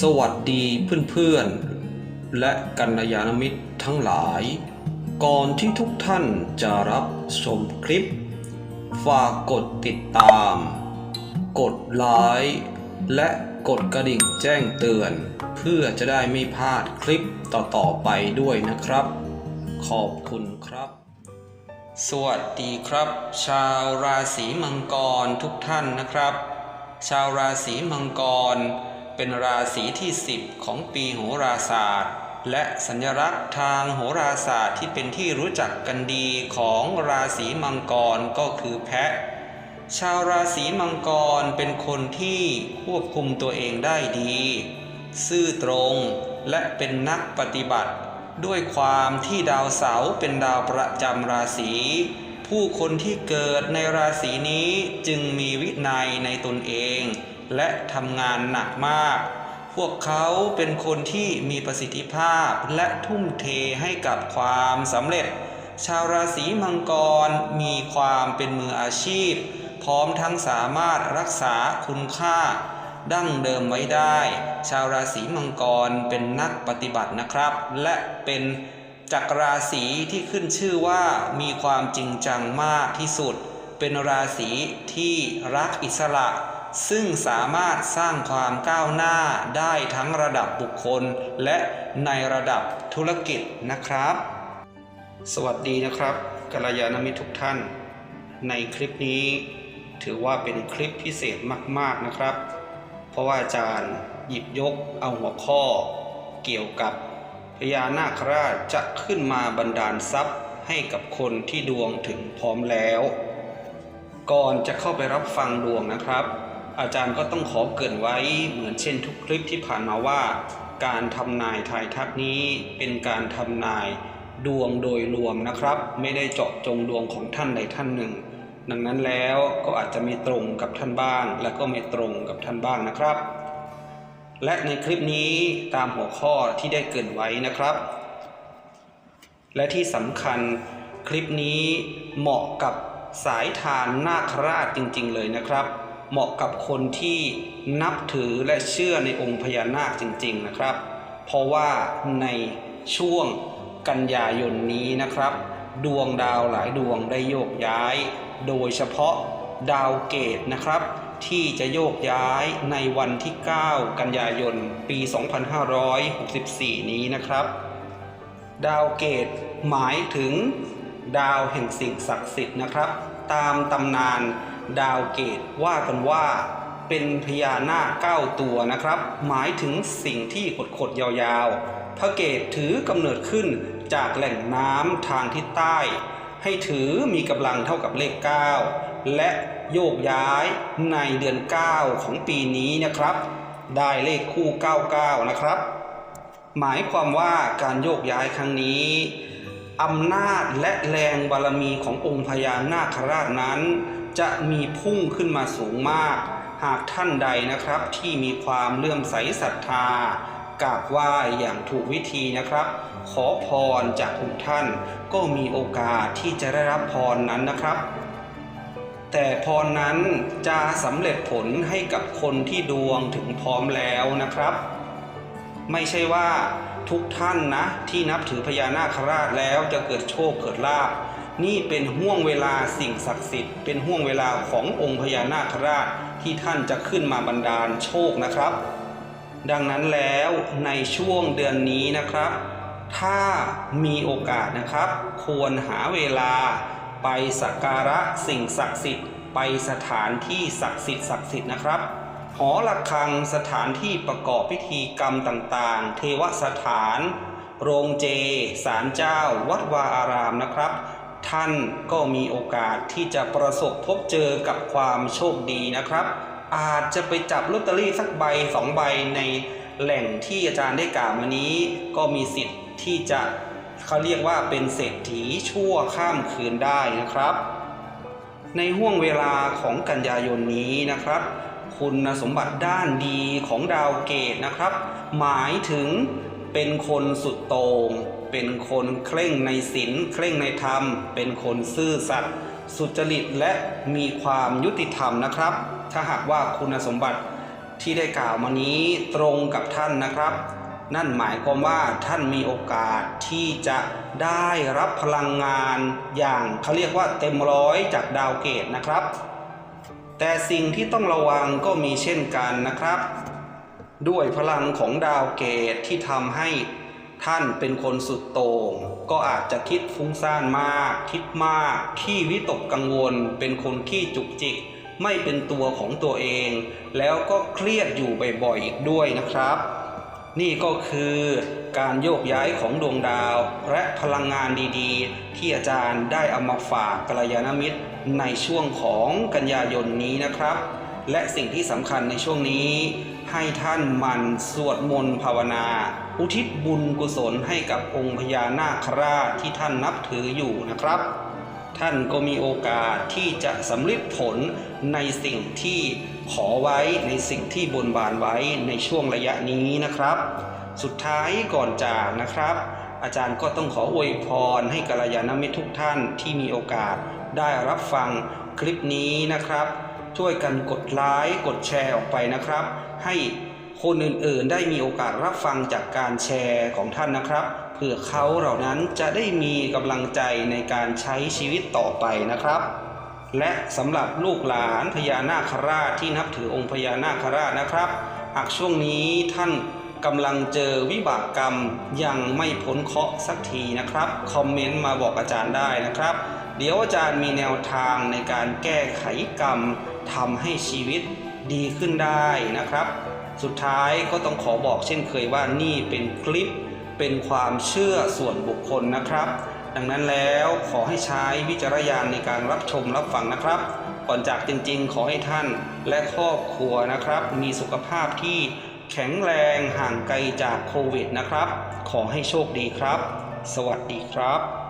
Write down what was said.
สวัสดีเพื่อนๆ และกัลยาณมิตรทั้งหลาย ก่อนที่ทุกท่านจะรับชมคลิป ฝากกดติดตาม กดไลค์และกดกระดิ่งแจ้งเตือน เพื่อจะได้ไม่พลาดคลิปต่อๆไปด้วยนะครับ ขอบคุณครับ สวัสดีครับ ชาวราศีมังกรทุกท่านนะครับ ชาวราศีมังกร เป็นราศีที่ 10 ของปีโหราศาสตร์ และสัญลักษณ์ทางโหราศาสตร์ที่เป็นที่รู้จักกันดีของราศีมังกรก็คือแพะ ชาวราศีมังกรเป็นคนที่ควบคุมตัวเองได้ดี ซื่อตรงและเป็นนักปฏิบัติ ด้วยความที่ดาวเสาร์เป็นดาวประจำราศีผู้คนที่เกิดในราศีนี้จึงมีวินัยในตนเอง และทำงานหนักมาก พวกเขาเป็นคนที่มีประสิทธิภาพและทุ่มเทให้กับความสำเร็จ ชาวราศีมังกรมีความเป็นมืออาชีพ พร้อมทั้งสามารถรักษาคุณค่า ดั้งเดิมไว้ได้ ชาวราศีมังกรเป็นนักปฏิบัตินะครับ และเป็นจักรราศีที่ขึ้นชื่อว่ามีความจริงจังมากที่สุด เป็นราศีที่รักอิสระ ซึ่งสามารถสร้างความก้าวหน้าได้ทั้งระดับบุคคล และในระดับธุรกิจนะครับ สวัสดีนะครับกัลยาณมิตรทุกท่าน ในคลิปนี้ ถือว่าเป็นคลิปพิเศษมาก ๆนะครับ เพราะว่าอาจารย์หยิบยกเอาหัวข้อ เกี่ยวกับพญานาคราชจะขึ้นมาบันดาลทรัพย์ให้กับคนที่ดวงถึงพร้อมแล้ว ก่อนจะเข้าไปรับฟังดวงนะครับ อาจารย์ก็ต้องขอเกินไว้เหมือนเช่นทุกคลิปที่ผ่านมาว่า การทำนายทายทักนี้เป็นการทำนายดวงโดยรวมนะครับ ไม่ได้เจาะจงดวงของท่านใดท่านหนึ่ง ดังนั้นแล้วก็อาจจะไม่ตรงกับท่านบ้าง และก็ไม่ตรงกับท่านบ้างนะครับ และในคลิปนี้ตามหัวข้อที่ได้เกินไว้นะครับ และที่สำคัญคลิปนี้เหมาะกับสายทานนาคราชจริง ๆ เลยนะครับ เหมาะกับคนที่นับถือและเชื่อในองค์พญานาคจริง ๆนะครับ เพราะว่าในช่วงกันยายนนี้นะครับ ดวงดาวหลายดวงได้โยกย้าย โดยเฉพาะดาวเกตนะครับ ที่จะโยกย้ายในวันที่ 9 กันยายน ปี 2564 นี้นะครับ ดาวเกตหมายถึงดาวแห่งสิ่งศักดิ์สิทธิ์นะครับ ตามตำนาน ดาวเกตว่ากันว่าเป็นพญานาคเก้าตัวนะครับ หมายถึงสิ่งที่ขดๆยาวๆ พระเกตถือกำเนิดขึ้นจากแหล่งน้ำทางทิศใต้ ให้ถือมีกำลังเท่ากับเลข 9 และโยกย้ายในเดือน 9 ของปีนี้นะครับ ได้เลขคู่ 99 นะครับ หมายความว่าการโยกย้ายครั้งนี้อำนาจและแรงบารมีขององค์พญานาคราชนั้น จะมีพุ่งขึ้นมาสูงมาก หากท่านใดนะครับที่มีความเลื่อมใสศรัทธากราบไหว้อย่างถูกวิธีนะครับ ขอพรจากองค์ท่านก็มีโอกาสที่จะได้รับพรนั้นนะครับ แต่พรนั้นจะสำเร็จผลให้กับคนที่ดวงถึงพร้อมแล้วนะครับ ไม่ใช่ว่าทุกท่านนะที่นับถือพญานาคราชแล้วจะเกิดโชคเกิดลาภ นี่เป็นห่วงเวลาสิ่งศักดิ์สิทธิ์ เป็นห่วงเวลาขององค์พญานาคราชที่ท่านจะขึ้นมาบันดาลโชคนะครับ ดังนั้นแล้วในช่วงเดือนนี้นะครับ ถ้ามีโอกาสนะครับ ควรหาเวลาไปสักการะสิ่งศักดิ์สิทธิ์ ไปสถานที่ศักดิ์สิทธิ์ศักดิ์สิทธิ์นะครับหอระฆังสถานที่ประกอบพิธีกรรมต่างๆ เทวสถาน โรงเจ ศาลเจ้า วัดวาอารามนะครับ ท่านก็มีโอกาสที่จะประสบพบเจอกับความโชคดีนะครับ อาจจะไปจับลอตเตอรี่สักใบสองใบในแหล่งที่อาจารย์ได้กล่าวมานี้ ก็มีสิทธิ์ที่จะเขาเรียกว่าเป็นเศรษฐีชั่วข้ามคืนได้นะครับ ในห่วงเวลาของกันยายนนี้นะครับ คุณสมบัติด้านดีของดาวเกตนะครับ หมายถึงเป็นคนสุดโตง่ง เป็นคนเคร่งในศีลเคร่งในธรรม เป็นคนซื่อสัตย์สุจริตและมีความยุติธรรมนะครับ ถ้าหากว่าคุณสมบัติที่ได้กล่าวมานี้ตรงกับท่านนะครับ นั่นหมายความว่าท่านมีโอกาสที่จะได้รับพลังงานอย่างเขาเรียกว่าเต็มร้อยจากดาวเกตนะครับ แต่สิ่งที่ต้องระวังก็มีเช่นกันนะครับ ด้วยพลังของดาวเกตที่ทำให้ ท่านเป็นคนสุดโต่งก็อาจจะคิดฟุ้งซ่านมาก คิดมากขี้วิตกกังวล เป็นคนขี้จุกจิก ไม่เป็นตัวของตัวเอง แล้วก็เครียดอยู่บ่อยๆอีกด้วยนะครับ นี่ก็คือการโยกย้ายของดวงดาว และพลังงานดีๆ ที่อาจารย์ได้เอามาฝากกัลยาณมิตรในช่วงของกันยายนนี้นะครับ และสิ่งที่สำคัญในช่วงนี้ ให้ท่านหมันสวดมนต์ภาวนา อุทิศบุญกุศลให้กับองค์พญานาคราชที่ท่านนับถืออยู่นะครับ ท่านก็มีโอกาสที่จะสำลิดผลในสิ่งที่ขอไว้ในสิ่งที่บนบานไว้ในช่วงระยะนี้นะครับ สุดท้ายก่อนจากนะครับ อาจารย์ก็ต้องขออวยพรให้กัลยาณมิตรทุกท่านที่มีโอกาสได้รับฟังคลิปนี้นะครับ ช่วยกันกดไลค์กดแชร์ออกไปนะครับ ให้ คนอื่นๆ ได้มีโอกาสรับฟังจากการแชร์ของท่านนะครับเพื่อเขาเหล่านั้นจะได้มีกำลังใจในการใช้ชีวิตต่อไปนะครับ และสำหรับลูกหลานพญานาคราชที่นับถือองค์พญานาคราชนะครับหากช่วงนี้ท่านกำลังเจอวิบากกรรมยังไม่พ้นเคาะสักทีนะครับ คอมเมนต์มาบอกอาจารย์ได้นะครับ เดี๋ยวอาจารย์มีแนวทางในการแก้ไขกรรมทำให้ชีวิต ดีขึ้นได้นะครับ สุดท้ายก็ต้องขอบอกเช่นเคยว่านี่เป็นคลิปเป็นความเชื่อส่วนบุคคลนะครับ ดังนั้นแล้วขอให้ใช้วิจารณญาณในการรับชมรับฟังนะครับ ก่อนจากจริงๆ ขอให้ท่านและครอบครัวนะครับ มีสุขภาพที่แข็งแรงห่างไกลจากโควิดนะครับ ขอให้โชคดีครับ สวัสดีครับ